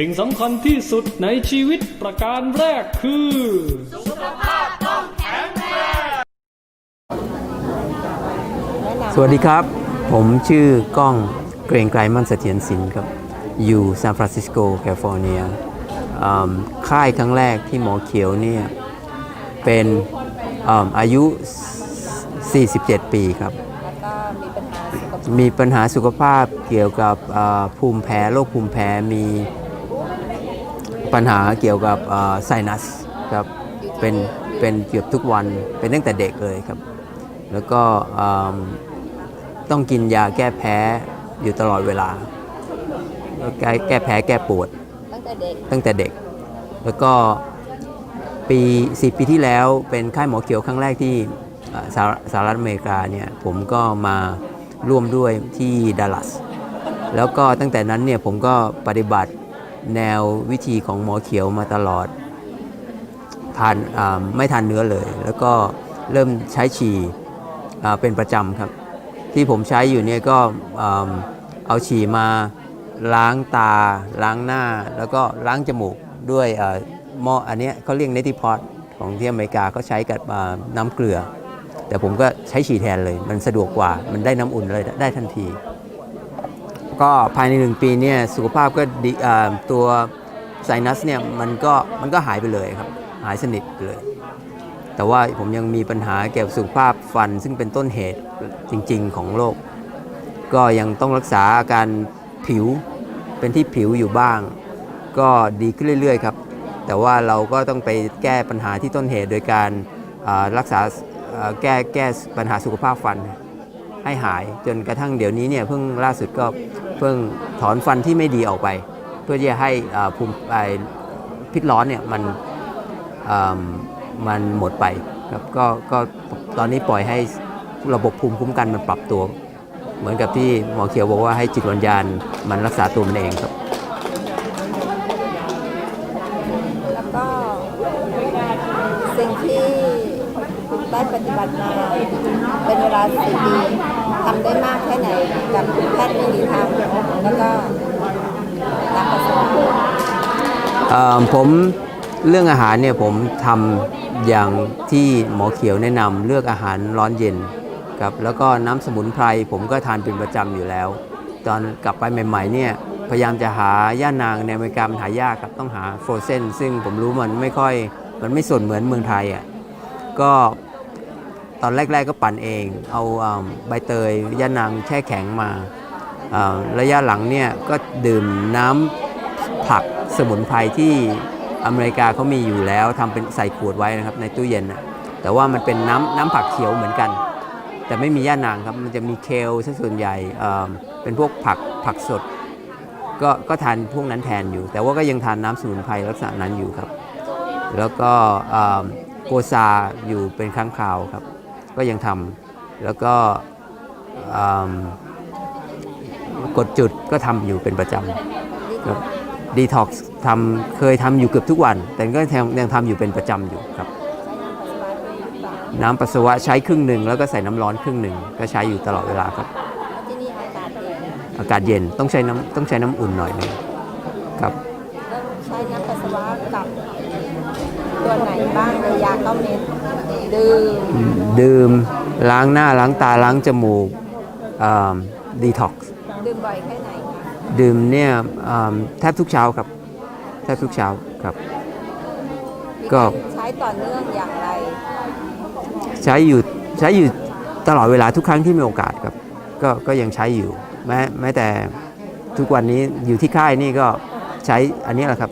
สิ่งสำคัญที่สุดในชีวิตประการแรกคือ สุขภาพต้องแข็งแรงสวัสดีครับ ผมชื่อก้องเกรงไกรมั่นเสถียรศิลป์ครับ อยู่ซานฟรานซิสโกแคลิฟอร์เนียค่ายครั้งแรกที่หมอเขียวเนี่ย เป็นออายุ 47 ปีครับ มีปัญหาสุขภาพเกี่ยวกับภูมิแพ้โรคภูมิแพ้มี ปัญหาเกี่ยวกับไซนัสครับเป็นเป็นเกือบทุกวันเป็นตั้งแต่เด็กเลยครับ แล้วก็อืมต้องกินยาแก้แพ้อยู่ตลอดเวลาแล้วแก้แก้แพ้แก้ปวดตั้งแต่เด็กตั้งแต่เด็ก แล้วก็ปีสิปีที่แล้วเป็นค่ายหมอเขียวครั้งแรกที่เอ่อสหสหรัฐอเมริกาเนี่ยผมก็มาร่วมด้วยที่ดัลลัสแล้วก็ตั้งแต่นั้นเนี่ยผมก็ปฏิบัติ แนววิธีของหมอเขียวมาตลอดทานไม่ทานเนื้อเลย แล้วก็เริ่มใช้ฉี่เป็นประจำครับ ที่ผมใช้อยู่เนี่ยก็เอาฉี่มาล้างตา ล้างหน้า แล้วก็ล้างจมูกด้วยหม้ออันนี้เขาเรียกเนติพอตของที่อเมริกาเขาใช้กับน้ำเกลือ แต่ผมก็ใช้ฉี่แทนเลย มันสะดวกกว่ามันได้น้ำอุ่นเลยได้ทันที ก็ภายในหนึ่งปีเนี่ยสุขภาพก็ดีตัวไซนัสเนี่ยมันก็มันก็หายไปเลยครับ หายสนิทเลย แต่ว่าผมยังมีปัญหาเกี่ยวกับสุขภาพฟัน ซึ่งเป็นต้นเหตุจริง ๆ ของโรคก็ยังต้องรักษาอาการผิวเป็นที่ผิวอยู่บ้าง ก็ดีขึ้นเรื่อย ๆ ครับ แต่ว่าเราก็ต้องไปแก้ปัญหาที่ต้นเหตุโดยการรักษาอ่าแก้แก้ปัญหาสุขภาพฟัน ให้หายจนกระทั่งเดี๋ยวนี้เนี่ยเพิ่งล่าสุดก็เพิ่งถอนฟันที่ไม่ดีออกไป เพื่อที่จะให้ภูมิพิษร้อนเนี่ยมันมันหมดไปครับก็ก็ตอนนี้ปล่อยให้ระบบภูมิคุ้มกันมันปรับตัว เหมือนกับที่หมอเขียวบอกว่าให้จิตวิญญาณมันรักษาตัวมันเองครับแล้วก็สิ่งที่ ได้ปฏิบัติมาเป็นเวลาสี่ปีทำได้มากแค่ไหนกับแพทย์ไม่มีทางแล้วก็นักปัสสาวะเอ่อผมเรื่องอาหารเนี่ยผมทำอย่างที่หมอเขียวแนะนำเลือกอาหารร้อนเย็นครับแล้วก็น้ำสมุนไพรผมก็ทานเป็นประจำอยู่แล้ว ตอนกลับไปใหม่ๆเนี่ยพยายามจะหาย่านางในอเมริกามันหายากครับต้องหาโฟรเซนซึ่งผมรู้มันไม่ค่อยมันไม่สดเหมือนเมืองไทยอะก็ ตอนแรก ๆ ก็ปั่นเอง เอาใบเตยย่านางแช่แข็งมาระยะหลังเนี่ยก็ดื่มน้ำผักสมุนไพรที่อเมริกาเขามีอยู่แล้วทำเป็นใส่ขวดไว้นะครับในตู้เย็นนะแต่ว่ามันเป็นน้ำน้ำผักเขียวเหมือนกัน แต่ไม่มีย่านางครับมันจะมีเคลซะส่วนใหญ่เป็นพวกผักผักสด ก็ก็ทานพวกนั้นแทนอยู่ แต่ว่าก็ยังทานน้ำสมุนไพรลักษณะนั้นอยู่ครับ แล้วก็โกซาอยู่เป็นครั้งคราวครับ ก็ยังทำแล้วก็กดจุดก็ทำอยู่เป็นประจำดีท็อกซ์ทำเคยทำอยู่เกือบทุกวัน แต่ก็ยังทำอยู่เป็นประจำอยู่ครับ น้ำปัสสาวะใช้ครึ่งหนึ่งแล้วก็ใส่น้ำร้อนครึ่งหนึ่งก็ใช้อยู่ตลอดเวลาครับ อากาศเย็นต้องใช้น้ำต้องใช้น้ำอุ่นหน่อยนึงครับใช้น้ำปัสสาวะกับตัวไหนบ้างในยาเข้าเม็ด ดื่มดื่มล้างหน้าล้างตาล้างจมูกดีท็อกซ์ดื่มบ่อยแค่ไหนคะดื่มเนี่ยอ่าแทบทุกเช้าครับ แทบทุกเช้าครับ ก็ใช้ต่อเนื่องอย่างไร ใช้อยู่ใช้อยู่ตลอดเวลาทุกครั้งที่มีโอกาสครับ ก็ก็ยังใช้อยู่แม้แม้แต่ทุกวันนี้อยู่ที่ค่ายนี่ก็ใช้อันนี้แหละครับ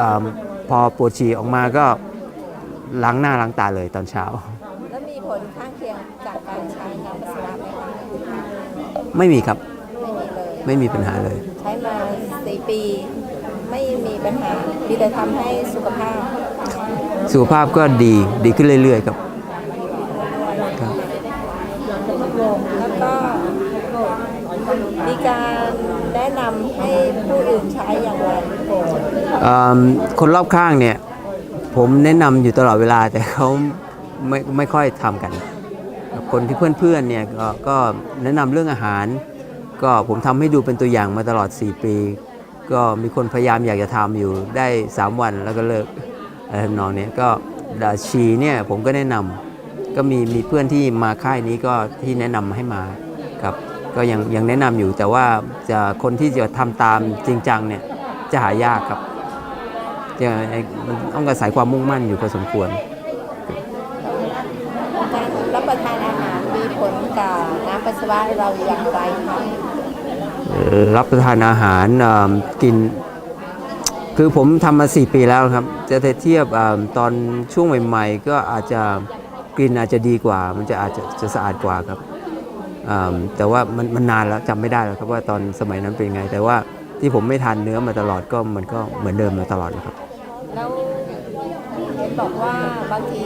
อาพอปวดฉี่ออกมาก็ ล้างหน้าล้างตาเลยตอนเช้า แล้วมีผลข้างเคียงจากการใช้น้ำปัสสาวะไหมคะไม่มีครับไม่มีเลย ไม่มีปัญหาเลย ใช้มาสี่ปี ไม่มีปัญหามีแต่ทำให้สุขภาพ สุขภาพก็ดีดีขึ้นเรื่อยๆครับครับ แล้วก็มีการแนะนำให้ผู้อื่นใช้อย่างไรอ่าคนรอบข้างเนี่ย ผมแนะนำอยู่ตลอดเวลาแต่เขาไม่ไม่ค่อยทำกัน คนที่เพื่อนๆเนี่ยก็ก็แนะนำเรื่องอาหาร ก็ผมทำให้ดูเป็นตัวอย่างมาตลอด 4 ปี ก็มีคนพยายามอยากจะทำอยู่ได้ 3 วันแล้วก็เลิกอะไรทำนองเนี้ยก็ดาชีเนี่ยผมก็แนะนำก็มีมีเพื่อนที่มาค่ายนี้ก็ที่แนะนำให้มาครับก็ยังยังแนะนำอยู่แต่ว่าจะคนที่จะทำตามจริงจังเนี่ยจะหายากครับ จะมันต้องอาศัยความมุ่งมั่นอยู่พอสมควร การรับประทานอาหารมีผลกับน้ำปัสสาวะเราอย่างไรคะรับประทานอาหารเอิ่มกิน คือผมทำมา 4 ปีแล้วครับ จะเทียบเอิ่มตอนช่วงใหม่ ๆ ก็อาจจะกลิ่นอาจจะดีกว่า มันจะอาจจะจะสะอาดกว่าครับเอิ่มแต่ว่ามันมันนานแล้วจำไม่ได้แล้วครับว่าตอนสมัยนั้นเป็นไง แต่ว่าที่ผมไม่ทานเนื้อมาตลอดก็มันก็เหมือนเดิมมาตลอดนะครับ แล้วเห็นบอกว่าบางที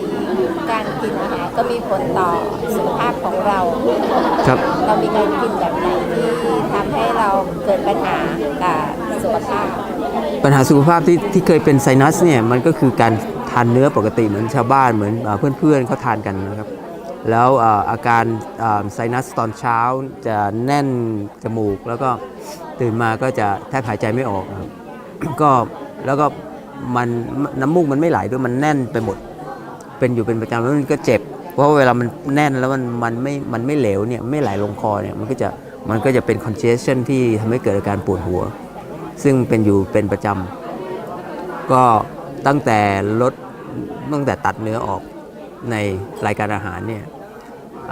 การกินอาหารก็มีผลต่อสุขภาพของเรา ครับ เรามีการกินแบบไหนที่ทำให้เราเกิดปัญหากับสุขภาพ ปัญหาสุขภาพที่ที่เคยเป็นไซนัสเนี่ยมันก็คือการทานเนื้อปกติเหมือนชาวบ้านเหมือนเอ่อเพื่อนๆเขาทานกันนะครับ แล้วเอ่ออาการเอ่อไซนัสตอนเช้าจะแน่นจมูก แล้วก็ตื่นมาก็จะแทบหายใจไม่ออกนะครับก็แล้วก็ มันน้ำมูกมันไม่ไหลด้วยมันแน่นไปหมด เป็นอยู่เป็นประจำแล้วมันก็เจ็บ เพราะเวลามันแน่นแล้วมันมันไม่มันไม่เหลวเนี่ยไม่ไหลลงคอเนี่ยมันก็จะมันก็จะเป็น congestion ที่ทำให้เกิดอาการปวดหัว ซึ่งเป็นอยู่เป็นประจำก็ตั้งแต่ลดตั้งแต่ตัดเนื้อออกในรายการอาหารเนี่ย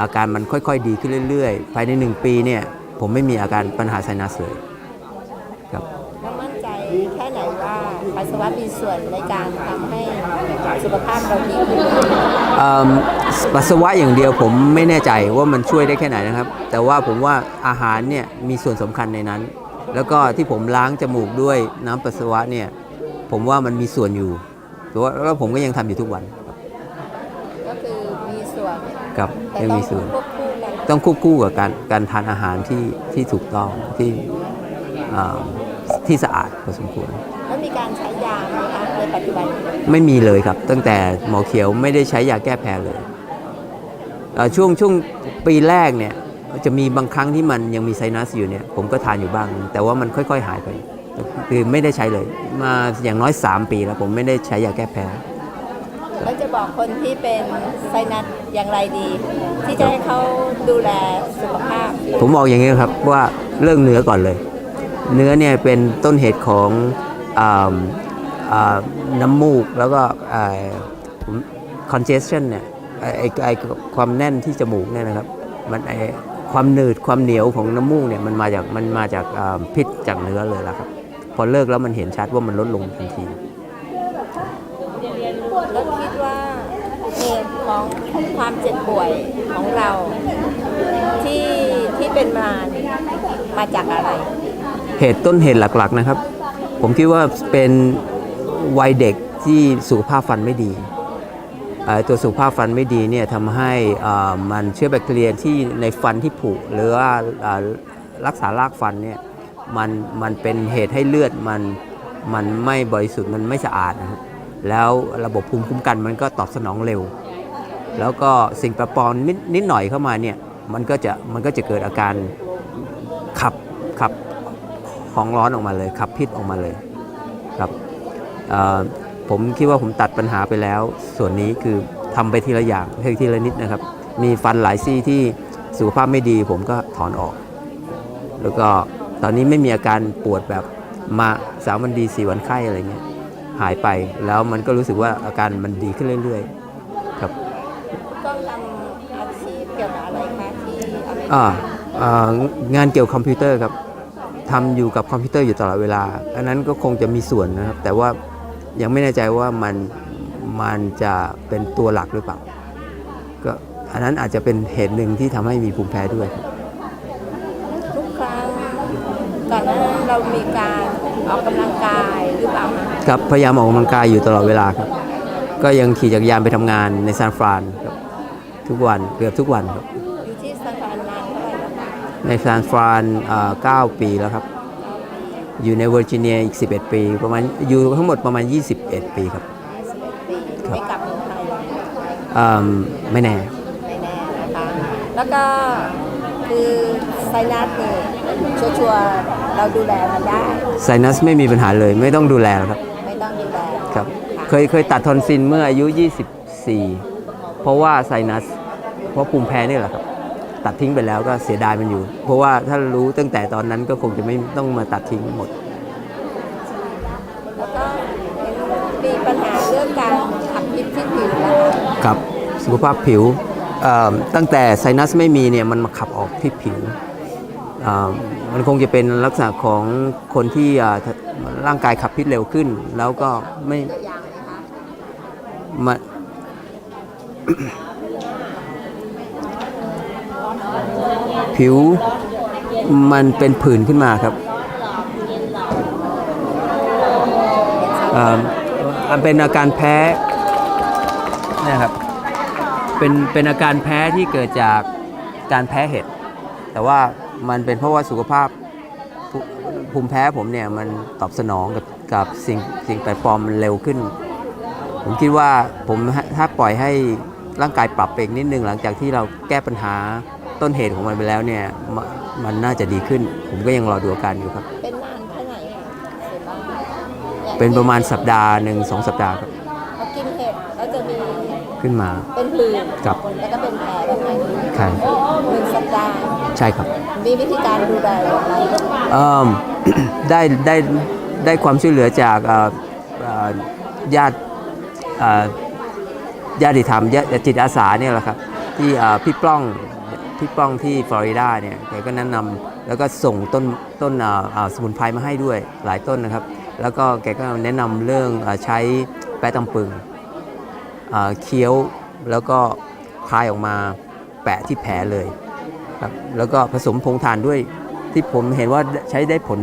อาการมันค่อยๆ ดีขึ้นเรื่อยๆ ภายในหนึ่งปีเนี่ยผมไม่มีอาการปัญหาไซนัสเลยครับ แล้วมั่นใจแค่ไหนว่า ปัสสาวะมีส่วนในการทำให้สุขภาพเราดีขึ้นเอิ่มปัสสาวะอย่างเดียวผมไม่แน่ใจว่ามันช่วยได้แค่ไหนนะครับ แต่ว่าผมว่าอาหารเนี่ยมีส่วนสำคัญในนั้น แล้วก็ที่ผมล้างจมูกด้วยน้ำปัสสาวะเนี่ยผมว่ามันมีส่วนอยู่แต่ว่าแล้วผมก็ยังทำอยู่ทุกวันครับก็คือมีส่วนครับแต่ยังต้องมีส่วน ควบคู่กันต้องควบคู่กับการการทานอาหารที่ที่ถูกต้องที่อ่าที่สะ อาดพอสมควร แล้วมีการใช้ยาไหมคะในปัจจุบันไม่มีเลยครับ ตั้งแต่หมอเขียวไม่ได้ใช้ยาแก้แพ้เลยเอ่อช่วงช่วงปีแรกเนี่ยจะมีบางครั้งที่มันยังมีไซนัสอยู่เนี่ยผมก็ทานอยู่บ้าง แต่ว่ามันค่อย ๆ หายไปคือไม่ได้ใช้เลย มาอย่างน้อย 3 ปีแล้วผมไม่ได้ใช้ยาแก้แพ้แล้วจะบอกคนที่เป็นไซนัสอย่างไรดี ที่จะให้เขาดูแลสุขภาพ ผมบอกอย่างนี้ครับว่าเรื่องเนื้อก่อนเลย เนื้อเนี่ยเป็นต้นเหตุของออน้ำมูกแล้วก็อ่า congestion เนี่ยไอไอ้ความแน่นที่จมูกเนี่ยนะครับมันไอ้ความหนืดความเหนียวของน้ำมูกเนี่ยมันมาจากมันมาจากพิษจากเนื้อเลยละครับพอเลิกแล้วมันเห็นชัดว่ามันลดลงทันทีแล้วคิดว่าเหตุของความเจ็บป่วยของเราที่ที่เป็นมามาจากอะไร เหตุต้นเหตุหลักๆนะครับ ผมคิดว่าเป็นวัยเด็กที่สุขภาพฟันไม่ดี ตัวสุขภาพฟันไม่ดีเนี่ยทำให้มันเชื้อแบคทีเรียที่ในฟันที่ผุหรือว่ารักษารากฟันเนี่ยมันมันเป็นเหตุให้เลือดมันมันไม่บริสุทธิ์มันไม่สะอาดนะแล้วระบบภูมิคุ้มกันมันก็ตอบสนองเร็ว แล้วก็สิ่งประปรวนนิดนิดหน่อยเข้ามาเนี่ยมันก็จะมันก็จะเกิดอาการขับขับ ของร้อนออกมาเลยขับพิษออกมาเลยครับเอ่อผมคิดว่าผมตัดปัญหาไปแล้ว ส่วนนี้คือทำไปทีละอย่างทีละนิดนะครับ มีฟันหลายซี่ที่สุขภาพไม่ดี ผมก็ถอนออก แล้วก็ตอนนี้ไม่มีอาการปวดแบบมาสามวันดีสี่วันไข้อะไรเงี้ยหายไปแล้วมันก็รู้สึกว่าอาการมันดีขึ้นเรื่อยๆครับต้องทำอาชีพเกี่ยวกับอะไรคะที่อเมริกาอ่าอ่างานเกี่ยวกับคอมพิวเตอร์ครับ ทำอยู่กับคอมพิวเตอร์อยู่ตลอดเวลา อันนั้นก็คงจะมีส่วนนะครับ แต่ว่ายังไม่แน่ใจว่ามันมันจะเป็นตัวหลักหรือเปล่า ก็อันนั้นอาจจะเป็นเหตุหนึ่งที่ทำให้มีภูมิแพ้ด้วยครับทุกครั้งก่อนหน้านั้นเรามีการออกกำลังกายหรือเปล่าคะครับพยายามออกกำลังกายอยู่ตลอดเวลาครับ ก็ยังขี่จักรยานไปทำงานในซานฟรานครับทุกวันเกือบทุกวันครับ ในซานฟรานอ่า9ปีแล้วครับ อยู่ในเวอร์จิเนียอีก 11 ปี ประมาณอยู่ทั้งหมดประมาณ 21 ปีครับ 21 ปีครับ ไม่กลับเมืองไทยเลยอืมไม่แน่ ไม่แน่นะคะแล้วก็คือไซนัสเนี่ยชัวร์ๆเราดูแลมันได้ ไซนัสไม่มีปัญหาเลยไม่ต้องดูแลหรอกครับ ไม่ต้องดูแลครับ เคยเคยตัดทอนซินเมื่ออายุ 24 เพราะว่าไซนัส เพราะภูมิแพ้นี่แหละครับ ตัดทิ้งไปแล้วก็เสียดายมันอยู่ เพราะว่าถ้ารู้ตั้งแต่ตอนนั้นก็คงจะไม่ต้องมาตัดทิ้งหมด แล้วก็มีปัญหาเรื่องการขับพิษที่ผิวแล้วครับสุขภาพผิวเอ่อตั้งแต่ไซนัสไม่มีเนี่ยมันมาขับออกที่ผิวเอ่อมันคงจะเป็นลักษณะของคนที่อ่าร่างกายขับพิษเร็วขึ้น แล้วก็ไม่ตัวอย่างนะคะมา ผิวมันเป็นผื่นขึ้นมาครับอันเป็นอาการแพ้นะครับเป็นเป็นอาการแพ้ที่เกิดจากการแพ้เห็ด แต่ว่ามันเป็นเพราะว่าสุขภาพภูมิแพ้ผมเนี่ยมันตอบสนองกับกับสิ่งสิ่งแปลกปลอมมันเร็วขึ้น ผมคิดว่าผมถ้าปล่อยให้ร่างกายปรับไปอีกนิดนึงหลังจากที่เราแก้ปัญหา ต้นเหตุของมันไปแล้วเนี่ยมมันน่าจะดีขึ้น ผมก็ยังรอดูอาการอยู่ครับ เป็นนานแค่ไหนคะส่วนมากยเป็นประมาณสัปดาห์หนึ่งสองสัปดาห์ครับพอกินเห็ดแล้วจะมีขึ้นมาเป็นผื่นครับแล้วก็เป็นแผลแบบนี้ใช่หนึ่งสัปดาห์ใช่ครับ มีวิธีการดูแลอย่างไรเอิ่มได้ได้ได้ความช่วยเหลือจากเอ่อเอ่อญาติเอ่อญาติธรรมญาติจิตอาสาเนี่ยแหละครับที่เอ่อพี่ปล้อง พี่ป้องที่ฟลอริดาเนี่ยแกก็แนะนำแล้วก็ส่งต้นต้นสมุนไพรมาให้ด้วยหลายต้นนะครับ แล้วก็แกก็แนะนำเรื่องอใช้แป้ตำปึงเอ่อเคี้ยวแล้วก็คลายออกมาแปะที่แผลเลยครับแล้วก็ผสมผงถ่านด้วยที่ผมเห็นว่าใช้ได้ผล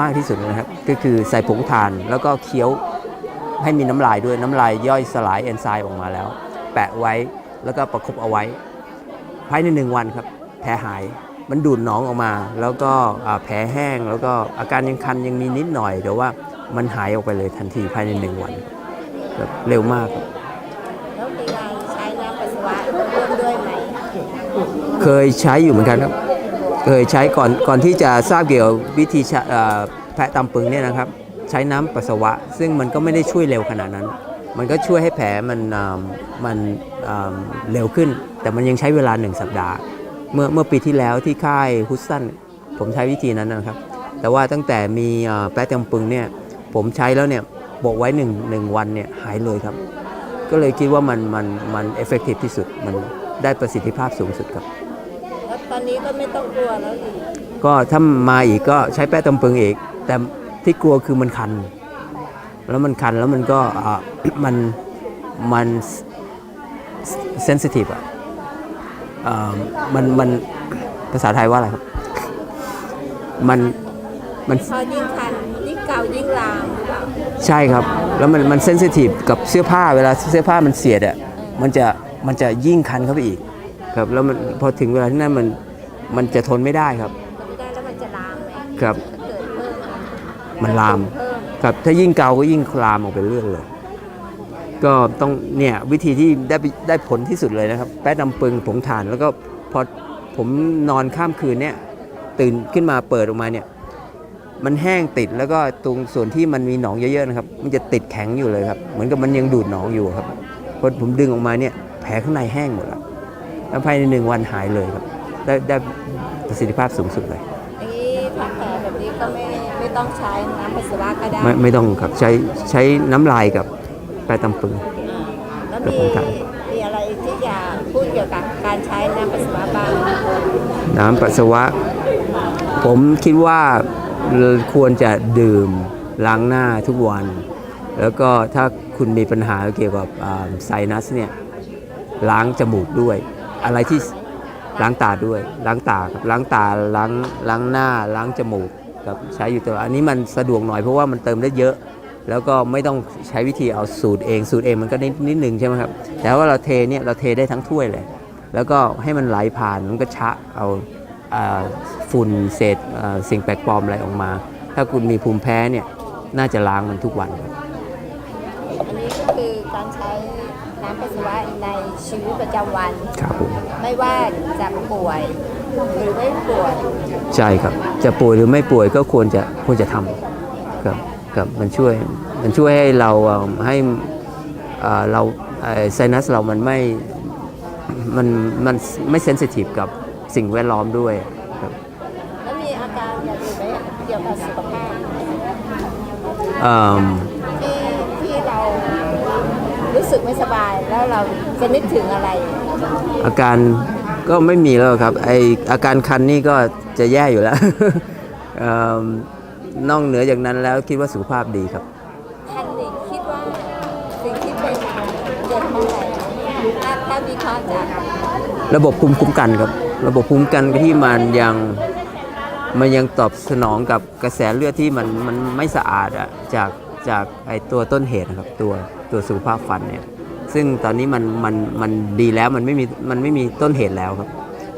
มากที่สุดนะครับ ก็คือใส่ผงถ่านแล้วก็เคี้ยวให้มีน้ำลายด้วยน้ำลายย่อยสลายเอนไซม์ออกมาแล้ว แปะไว้แล้วก็ประคบเอาไว้ ภายในหนึ่งวันครับ แผลหายมันดูดหนองออกมา แล้วก็อ่าแผลแห้งแล้วก็อาการยังคันยังมีนิดหน่อยแต่ว่ามันหายออกไปเลยทันทีภายในหนึ่งวันครับเร็วมากครับแล้วมีการใช้น้ำปัสสาวะร่วมด้วยไหมเคยใช้อยู่เหมือนกันครับ เคยใช้ก่อนก่อนที่จะทราบเกี่ยวกับวิธีใช้เอ่อแพะตำปึงเนี่ยนะครับ ใช้น้ำปัสสาวะ ซึ่งมันก็ไม่ได้ช่วยเร็วขนาดนั้น มันก็ช่วยให้แผลมันอ่ามันอ่าเร็วขึ้น แต่มันยังใช้เวลาหนึ่งสัปดาห์ เมื่อเมื่อปีที่แล้วที่ค่ายฮุสตันผมใช้วิธีนั้นนะครับ แต่ว่าตั้งแต่มีอ่าแปะตำปึงเนี่ยผมใช้แล้วเนี่ยบอกไว้หนึ่งหนึ่งวันเนี่ยหายเลยครับ ก็เลยคิดว่ามันมันมันเอฟเฟกตีฟที่สุดมันได้ประสิทธิภาพสูงสุดครับแล้วตอนนี้ก็ไม่ต้องกลัวแล้วอีกก็ถ้ามาอีกก็ใช้แป้ตำปึงอีก แต่ที่กลัวคือมันคัน แล้วมันคันแล้วมันก็อ่ามันมันเซนซิทีฟอะอ่ามันมันภาษาไทยว่าอะไรครับ มันมันพอยิ่งคันยิ่งเกายิ่งลามหรือเปล่าใช่ครับ แล้วมันมันเซนซิทีฟกับเสื้อผ้าเวลาเสื้อผ้ามันเสียดอะมันจะมันจะยิ่งคันเข้าไปอีกครับแล้วมันพอถึงเวลาที่นั่นมันมันจะทนไม่ได้ครับมันไม่ได้แล้วมันจะลามไหมครับถ้าเกิดเพิ่มอะมันลามเพิ่ม ครับถ้ายิ่งเกาก็ยิ่งคลามออกไปเรื่อยเลย ก็ต้องเนี่ยวิธีที่ได้ได้ผลที่สุดเลยนะครับ แป้ดำปึงผงถ่านแล้วก็พอผมนอนข้ามคืนเนี่ยตื่นขึ้นมาเปิดออกมาเนี่ยมันแห้งติดแล้วก็ตรงส่วนที่มันมีหนองเยอะๆนะครับ มันจะติดแข็งอยู่เลยครับ เหมือนกับมันยังดูดหนองอยู่ครับพอผมดึงออกมาเนี่ยแผลข้างในแห้งหมดแล้วแล้วภายในหนึ่งวันหายเลยครับได้ได้ประสิทธิภาพสูงสุดเลย นี้ก็ไม่ไม่ต้องใช้น้ำปัสสาวะก็ได้ไม่ไม่ต้องครับใช้ใช้น้ำลายกับแป้ตำปึง แล้วกับมีผงถ่านมีอะไรที่อยากพูดเกี่ยวกับการใช้น้ำปัสสาวะบ้างน้ำปัสสาวะ ผมคิดว่าควรจะดื่มล้างหน้าทุกวัน แล้วก็ถ้าคุณมีปัญหาเกี่ยวกับอ่าไซนัสเนี่ยล้างจมูกด้วย อะไรที่ล้างตาด้วย ล้างตาครับล้างตาล้างล้างหน้าล้างจมูก ครับใช้อยู่ตลอดอันนี้มันสะดวกหน่อยเพราะว่ามันเติมได้เยอะ แล้วก็ไม่ต้องใช้วิธีเอาสูตรเองสูตรเองมันก็นิดนิดหนึ่งใช่ไหมครับแต่ว่าเราเทเนี่ยเราเทได้ทั้งถ้วยเลย แล้วก็ให้มันไหลผ่านมันก็ชะเอาอ่าฝุ่นเศษอ่าสิ่งแปลกปลอมอะไรออกมา ถ้าคุณมีภูมิแพ้เนี่ยน่าจะล้างมันทุกวันครับอันนี้ก็คือการใช้น้ำปัสสาวะในชีวิตประจำวัน ครับผมไม่ว่าจะป่วย หรือไม่ป่วยใช่ครับ จะป่วยหรือไม่ป่วยก็ควรจะควรจะทำครับครับมันช่วยมันช่วยให้เราเอ่อให้เอ่อเราไซนัสเรามันไม่มันมันไม่เซนซิทีฟกับสิ่งแวดล้อมด้วยครับแล้วมีอาการอย่างอื่นไหมเกี่ยวกับสุขภาพเอิ่มที่ที่เรารู้สึกไม่สบายแล้วเราจะนึกถึงอะไร อาการ ก็ไม่มีแล้วครับไออาการคันนี่ก็จะแย่อยู่แล้วเอิ่มนอกเหนือจากนั้นแล้วคิดว่าสุขภาพดีครับท่านนี่คิดว่าสิ่งที่เป็นเกิดมาอะไรถ้าถ้าวิเคราะห์จากระบบภูมิคุ้มกันครับ ระบบภูมิคุ้มกันที่มันยังมันยังตอบสนองกับกระแสเลือดที่มันมันไม่สะอาดอะจากจากไอตัวต้นเหตุนะครับตัวตัวสุขภาพฟันเนี่ย ซึ่งตอนนี้มันมันมันดีแล้วมันไม่มีมันไม่มีต้นเหตุแล้วครับ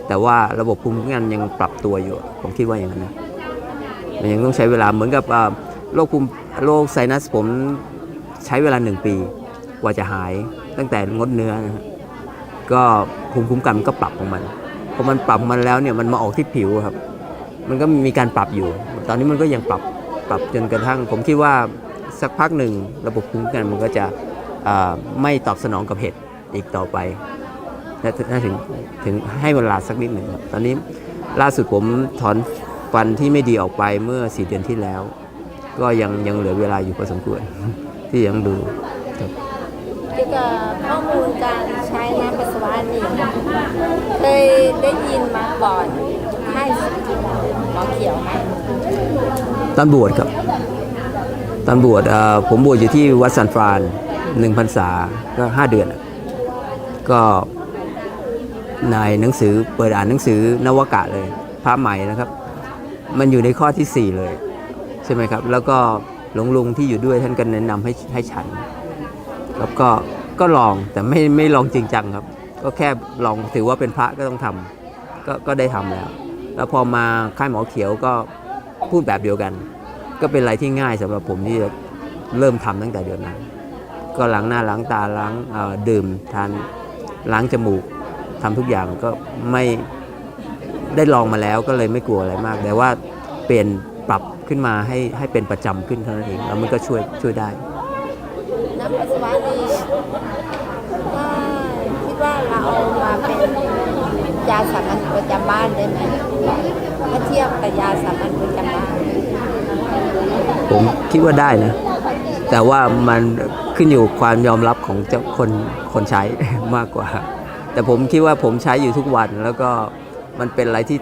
แต่ว่าระบบภูมิคุ้มกันยังปรับตัวอยู่ ผมคิดว่าอย่างนั้นนะมันยังต้องใช้เวลาเหมือนกับอ่าโรคภูมิโรคไซนัสผมใช้เวลาหนึ่งปี กว่าจะหายตั้งแต่งดเนื้อนะก็ภูมิคุ้มกันก็ปรับของมันพอมันปรับมันแล้วเนี่ยมันมาออกที่ผิวครับ มันก็มีการปรับอยู่ ตอนนี้มันก็ยังปรับปรับจนกระทั่ง ผมคิดว่าสักพักหนึ่งระบบภูมิคุ้มกันมันก็จะ ไม่ตอบสนองกับเห็ดอีกต่อไปและถึงถึงถึงให้เวลาสักนิดหนึ่งครับตอนนี้ล่าสุดผมถอนฟันที่ไม่ดีออกไปเมื่อสี่เดือนที่แล้ว ก็ยังยังเหลือเวลาอยู่พอสมควรที่ยังดูครับเกี่ยวกับข้อมูลการใช้น้ำปัสสาวะนี่เคยได้ยินมาก่อนให้หมอเขียวไหมตอนบวชครับตอนบวชเอ่อผมบวชอยู่ที่วัดสันฟราน หนึ่งพรรษาก็ห้าเดือน ก็ในหนังสือเปิดอ่านหนังสือนวกะเลยพระใหม่นะครับ มันอยู่ในข้อที่ 4 เลย ใช่ไหมครับ แล้วก็หลวงลุงที่อยู่ด้วยท่านก็แนะนำให้ให้ฉันแล้วก็ก็ลองแต่ไม่ไม่ลองจริงจังครับ ก็แค่ลองถือว่าเป็นพระก็ต้องทำก็ก็ได้ทำแล้ว แล้วพอมาค่ายหมอเขียวก็พูดแบบเดียวกัน ก็เป็นอะไรที่ง่ายสำหรับผมที่จะเริ่มทำตั้งแต่เดือนนั้น ก็ล้างหน้าล้างตาล้างเอ่อดื่มทานล้างจมูกทำทุกอย่างก็ไม่ได้ลองมาแล้วก็เลยไม่กลัวอะไรมาก แต่ว่าเปลี่ยนปรับขึ้นมาให้ให้เป็นประจำขึ้นเท่านั้นเองแล้วมันก็ช่วยช่วยได้น้ำปัสสาวะนี่ถ้าคิดว่าเราเอามาเป็นยาสามัญประจำบ้านได้ไหมถ้าเทียบกับยาสามัญประจำบ้าน ผมคิดว่าได้นะ แต่ว่ามัน ขึ้นอยู่ความยอมรับของเจ้าคนคนใช้มากกว่า แต่ผมคิดว่าผมใช้อยู่ทุกวันแล้วก็มันเป็นอะไรที่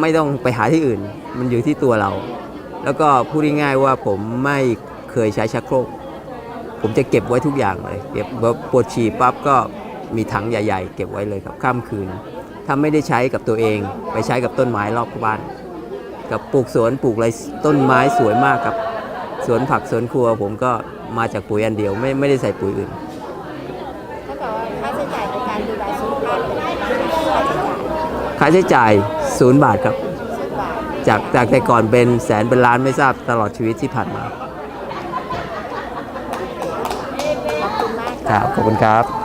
ไม่ต้องไปหาที่อื่น มันอยู่ที่ตัวเรา แล้วก็พูดง่ายๆว่าผมไม่เคยใช้ชักโครก ผมจะเก็บไว้ทุกอย่างเลยเก็บแบบปวดฉี่ปั๊บก็มีถังใหญ่ ๆ เก็บไว้เลยครับข้ามคืน ถ้าไม่ได้ใช้กับตัวเองไปใช้กับต้นไม้รอบบ้าน กับปลูกสวนปลูกอะไรต้นไม้สวยมากครับ สวนผักสวนครัวผมก็มาจากปุ๋ยอันเดียวไม่ไม่ได้ใส่ปุ๋ยอื่นถ้ากับว่าค่าใช้จ่ายในการดูแลสุขภาพเป็นค่าใช้จ่ายค่าใช้จ่ายศูนย์บาทครับสิบบาทจากจากแต่ก่อนเป็นแสนเป็นล้านไม่ทราบตลอดชีวิตที่ผ่านมาขอบคุณมาก ครับขอบคุณครับ